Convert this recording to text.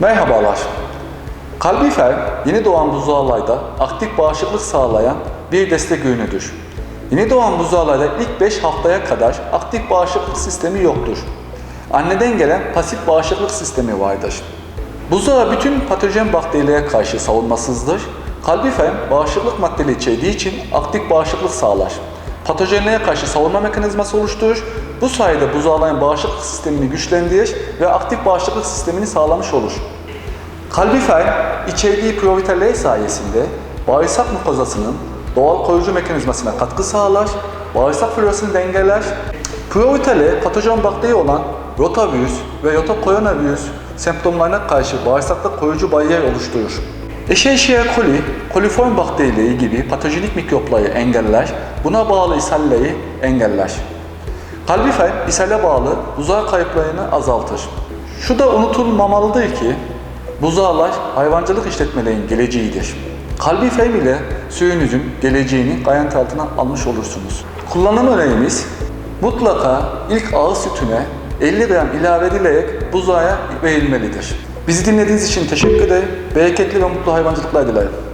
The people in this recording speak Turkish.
Merhabalar. Kalbifer, yeni doğan buzağılarda aktif bağışıklık sağlayan bir destek ürünüdür. Yeni doğan buzağılarda ilk 5 haftaya kadar aktif bağışıklık sistemi yoktur. Anneden gelen pasif bağışıklık sistemi vardır. Buzağı bütün patojen bakterilere karşı savunmasızdır. Kalbifer, bağışıklık maddeleri içerdiği için aktif bağışıklık sağlar. Patojenlere karşı savunma mekanizması oluşturur. Bu sayede buzağların bağışıklık sistemini güçlendirir ve aktif bağışıklık sistemini sağlamış olur. Kalbifer, içerdiği provitaller sayesinde bağırsak mukozasının doğal koruyucu mekanizmasına katkı sağlar, bağırsak florasını dengeler. Provitale, patojen bakteri olan rotavirüs ve rotakoronavirüs semptomlarına karşı bağırsakta koruyucu bariyer oluşturur. Escherichia coli, koliform bakterileri gibi patojenik mikropları engeller, buna bağlı ishalleri engeller. Kalbifer, ishale bağlı buzağı kayıplarını azaltır. Şu da unutulmamalıdır ki, buzağlar hayvancılık işletmelerinin geleceğidir. Kalbifer ile suyunuzun geleceğini garanti altına almış olursunuz. Kullanım önerimiz, mutlaka ilk ağız sütüne 50 gram ilave edilerek buzağa verilmelidir. Bizi dinlediğiniz için teşekkür ederim. Bereketli ve mutlu hayvancılıklar dilerim.